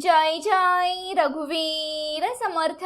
जय जय रघुवीर समर्थ.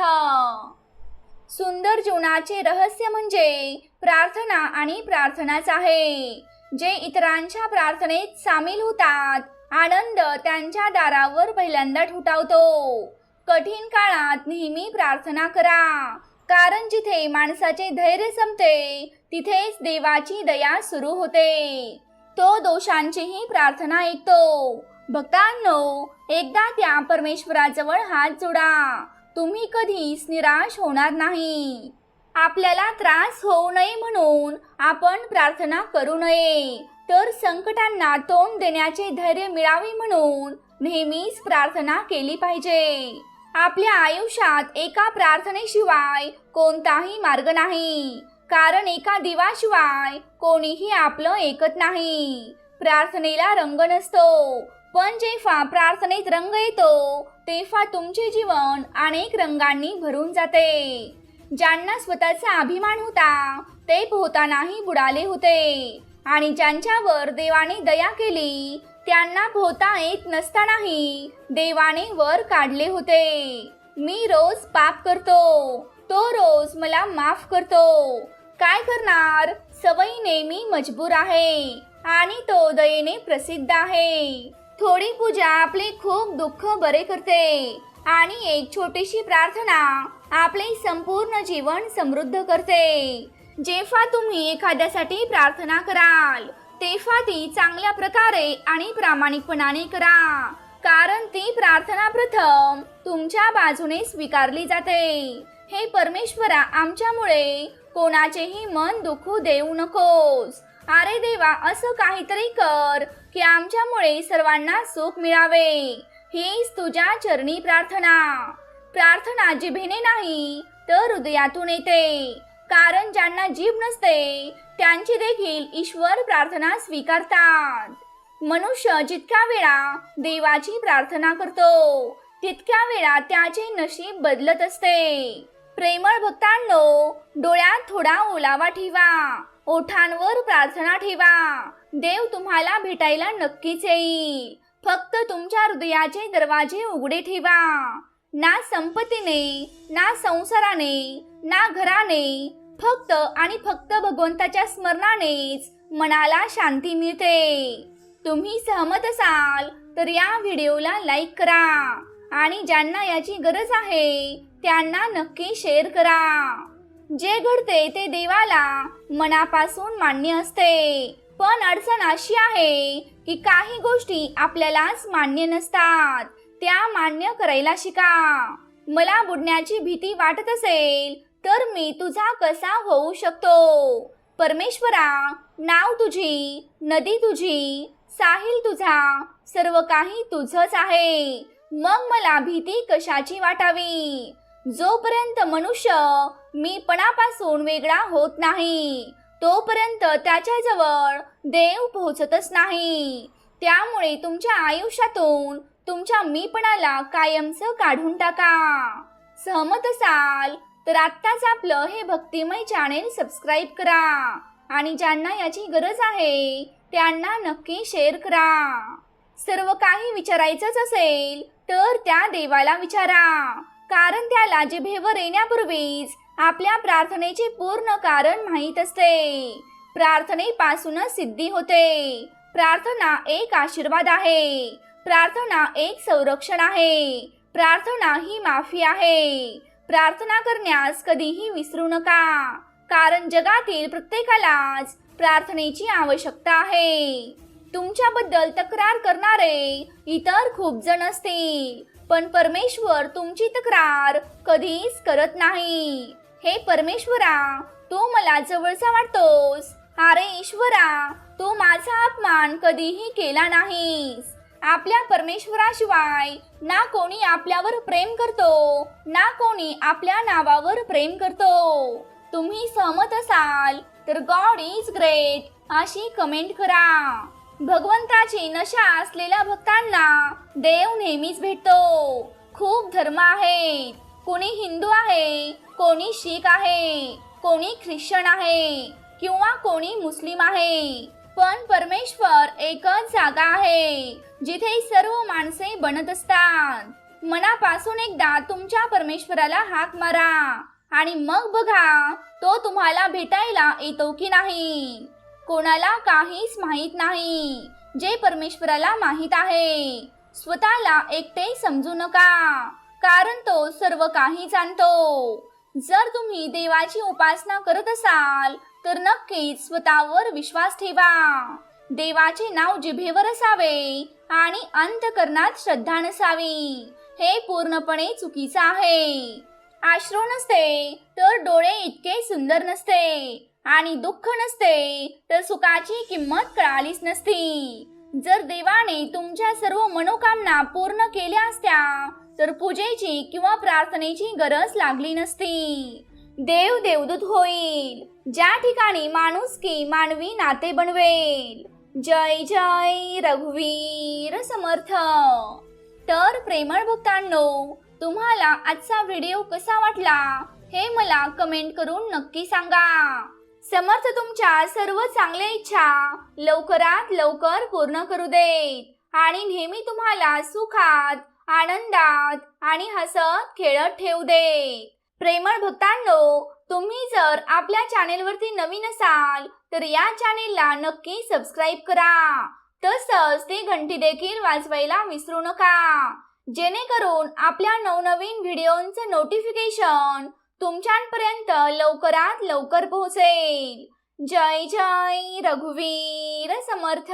सुंदर जीवनाचे रहस्य म्हणजे प्रार्थना आणि प्रार्थनाच आहे. जे इतरांच्या प्रार्थनेत सामील होतात आनंद त्यांच्या दारावर पहिल्यांदा ठुटावतो. कठीण काळात नेहमी प्रार्थना करा कारण जिथे माणसाचे धैर्य संपते तिथेच देवाची दया सुरू होते. तो दोषांचीही प्रार्थना ऐकतो. भक्तांनो एकदा त्या परमेश्वराजवळ हात जोडा. तुम्ही कधीच निराश होणार नाही. आपल्याला त्रास होऊ नये म्हणून आपण प्रार्थना करू नये. तर संकटांना तोंड देण्याचे धैर्य मिळावे म्हणून नेहमीच प्रार्थना केली पाहिजे. आपल्या आयुष्यात एका प्रार्थनेशिवाय कोणताही मार्ग नाही. कारण एका दिवाशिवाय कोणीही आपलं ऐकत नाही. प्रार्थनेला रंग नसतो. पण जेव्हा प्रार्थनेत रंग येतो तेव्हा तुमचे जीवन अनेक रंगांनी भरून जाते. ज्यांना स्वतःचा अभिमान होता ते पोहतानाही बुडाले होते. आणि ज्यांच्यावर देवाने दया केली त्यांना पोहता येत नसतानाही देवाने वर काढले होते. मी रोज पाप करतो तो रोज मला माफ करतो. काय करणार? सवयीने मी मजबूर आहे आणि तो दयेने प्रसिद्ध आहे. थोडी पूजा आपले खूप दुःख बरे करते. आणि एक छोटीशी प्रार्थना आपले संपूर्ण जीवन समृद्ध करते. जेव्हा तुम्ही एखाद्यासाठी प्रार्थना कराल तेव्हा ती चांगल्या प्रकारे आणि प्रामाणिकपणाने करा. कारण ती प्रार्थना प्रथम तुमच्या बाजूने स्वीकारली जाते. हे परमेश्वरा आमच्यामुळे कोणाचेही मन दुखू देऊ नकोस. अरे देवा असं काहीतरी कर की आमच्यामुळे सर्वांना सुख मिळावे. हीच तुझ्या चरणी प्रार्थना. प्रार्थना जिभेने नाही तर हृदयातून येते. कारण ज्यांना जीभ नसते त्यांची देखील ईश्वर प्रार्थना स्वीकारतात. मनुष्य जितक्या वेळा देवाची प्रार्थना करतो तितक्या वेळा त्याचे नशीब बदलत असते. प्रेमळ भक्तांनो डोळ्यात थोडा ओलावा ठेवा. ओठांवर प्रार्थना ठेवा. देव तुम्हाला भेटायला नक्कीच येईल. फक्त तुमच्या हृदयाचे दरवाजे उघडे ठेवा. ना संपत्तीने ना संसाराने ना घराने फक्त आणि फक्त भगवंताच्या स्मरणानेच मनाला शांती मिळते. तुम्ही सहमत असाल तर या व्हिडिओला लाईक करा आणि ज्यांना याची गरज आहे त्यांना नक्की शेअर करा. जे घडते ते देवाला मनापासून मान्य असते. पण अडचण अशी आहे की काही गोष्टी आपल्यालाच मान्य नसतात. त्या मान्य करायला शिका. मला बुडण्याची भीती वाटत असेल तर मी तुझा कसा होऊ शकतो? परमेश्वरा नाव तुझी नदी तुझी साहिल तुझा सर्व काही तुझच आहे. मग मला भीती कशाची वाटावी? जोपर्यंत मनुष्य मीपणापासून वेगळा होत नाही तोपर्यंत त्याच्याजवळ देव पोहोचतच नाही. त्यामुळे तुमच्या आयुष्यातून तुमच्या मीपणाला कायमचं काढून टाका. सहमत असाल तर आत्ताच आपलं हे भक्तिमय चॅनेल सबस्क्राईब करा आणि ज्यांना याची गरज आहे त्यांना नक्की शेअर करा. सर्व काही विचारायचंच असेल तर त्या देवाला विचारा. कारण त्याला जिभेवर येण्यापूर्वीच आपल्या प्रार्थनेचे पूर्ण कारण माहीत असते. प्रार्थनेपासूनच सिद्धी होते. प्रार्थना एक आशीर्वाद आहे. प्रार्थना एक संरक्षण आहे. प्रार्थना ही माफी आहे. प्रार्थना करण्यास कधीही विसरू नका. कारण जगातील प्रत्येकालाच प्रार्थनेची आवश्यकता आहे. तुमच्याबद्दल तक्रार करणारे इतर खूप जण असतील. पण परमेश्वर तुमची तक्रार कधीच करत नाही. हे परमेश्वरा तू मला जवळचा वाटतोस. अरे ईश्वरा तू माझा अपमान कधीही केला नाहीस. आपल्या परमेश्वराशिवाय ना कोणी आपल्यावर प्रेम करतो ना कोणी आपल्या नावावर प्रेम करतो. तुम्ही सहमत असाल तर गॉड इज ग्रेट अशी कमेंट करा. भगवंताची नशा असलेल्या भक्तांना देव नेहमीच भेटतो. खूप धर्म आहेत कोणी हिंदू आहे कोणी शीख आहे कोणी ख्रिश्चन आहे किंवा कोणी मुस्लिम आहे. पण परमेश्वर एकच जागा आहे जिथे सर्व माणसे बनत असतात. मनापासून एकदा तुमच्या परमेश्वराला हाक मारा आणि मग बघा तो तुम्हाला भेटायला येतो की नाही. कोणाला काहीच माहीत नाही जे परमेश्वराला माहीत आहे. स्वतःला एकटे समजू नका कारण तो सर्व काही जाणतो. जर तुम्ही देवाची उपासना करत असाल तर नक्कीच स्वतःवर विश्वास ठेवा. देवाचे नाव जिभेवर असावे आणि अंतकरणात श्रद्धा नसावी. हे पूर्णपणे चुकीचं आहे. आश्रू नसते तर डोळे इतके सुंदर नसते. आणि दुःख नसते तर सुखाची किंमत कळालीच नसती. जर देवाने तुमच्या सर्व मनोकामना पूर्ण केल्या असत्या तर पूजेची किंवा प्रार्थनेची गरज लागली नसती. देव देवदूत होईल. ज्या ठिकाणी माणूस की मानवी नाते बनवेल. जय जय रघुवीर समर्थ. तर प्रेमळ भक्तांनो तुम्हाला आजचा व्हिडिओ कसा वाटला हे मला कमेंट करून नक्की सांगा. समर्थ तुमच्या सर्व चांगल्या इच्छा लवकरात लवकर पूर्ण करू देत. आणि नेहमी तुम्हाला सुखात आनंदात आणि हसत खेळत ठेवू दे प्रेमळ भक्तांनो तुम्ही जर आपल्या चॅनेलवरती नवीन असाल तर या चॅनेलला नक्की सबस्क्राईब करा. तसंच ती घंटी देखील वाजवायला विसरू नका. जेणेकरून आपल्या नवनवीन व्हिडिओंचं नोटिफिकेशन तुमच्यापर्यंत लवकरात लवकर पोहोचेल. जय जय रघुवीर समर्थ.